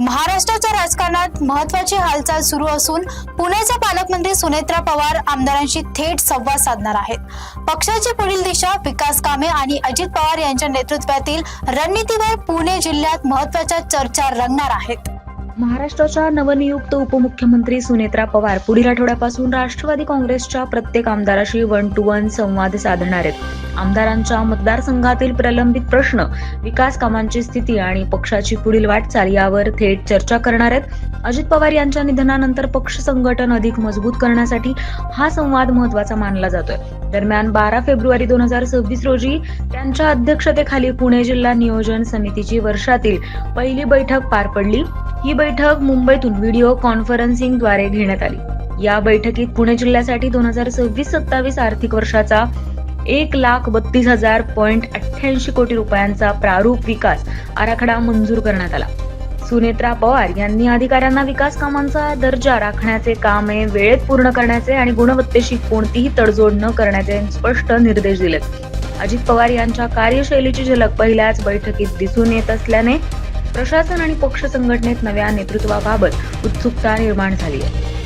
महाराष्ट्राच्या राजकारणात महत्वाची हालचाल सुरू असून पुण्याचे पालकमंत्री सुनेत्रा पवार आमदारांशी थेट संवाद साधणार आहेत. पक्षाची पुढील दिशा विकास कामे आणि अजित पवार यांच्या नेतृत्वातील रणनीतीवर पुणे जिल्ह्यात महत्त्वाच्या चर्चा रंगणार आहेत. महाराष्ट्राच्या नवनियुक्त उपमुख्यमंत्री सुनेत्रा पवार पुढील आठवड्यापासून राष्ट्रवादी काँग्रेसच्या प्रत्येक आमदाराशी वन टू वन संवाद साधणार आहेत. आमदारांच्या मतदारसंघातील प्रलंबित प्रश्न विकास कामांची स्थिती आणि पक्षाची पुढील वाटचाल यावर थेट चर्चा करणार आहेत. अजित पवार यांच्या निधनानंतर पक्ष संघटन अधिक मजबूत करण्यासाठी हा संवाद महत्त्वाचा मानला जातोय. दरम्यान बारा फेब्रुवारी दोन हजार सव्वीस रोजी त्यांच्या अध्यक्षतेखाली पुणे जिल्हा नियोजन समितीची वर्षातील पहिली बैठक पार पडली. ही बैठक मुंबईतून व्हिडिओ कॉन्फरन्सिंगद्वारे घेण्यात आली. या बैठकीत पुणे जिल्ह्यासाठी दोन हजार सव्वीस सत्तावीस आर्थिक वर्षाचा एक लाख बत्तीस हजार पॉईंट अठ्ठ्याऐंशी कोटी रुपयांचा प्रारूप विकास आराखडा मंजूर करण्यात आला. सुनेत्रा पवार यांनी अधिकाऱ्यांना विकास कामांचा दर्जा राखण्याचे कामे वेळेत पूर्ण करण्याचे आणि गुणवत्तेशी कोणतीही तडजोड न करण्याचे स्पष्ट निर्देश दिलेत. अजित पवार यांच्या कार्यशैलीची झलक पहिल्याच बैठकीत दिसून येत असल्याने प्रशासन आणि पक्ष संघटनेत नव्या नेतृत्वाबाबत उत्सुकता निर्माण झाली आहे.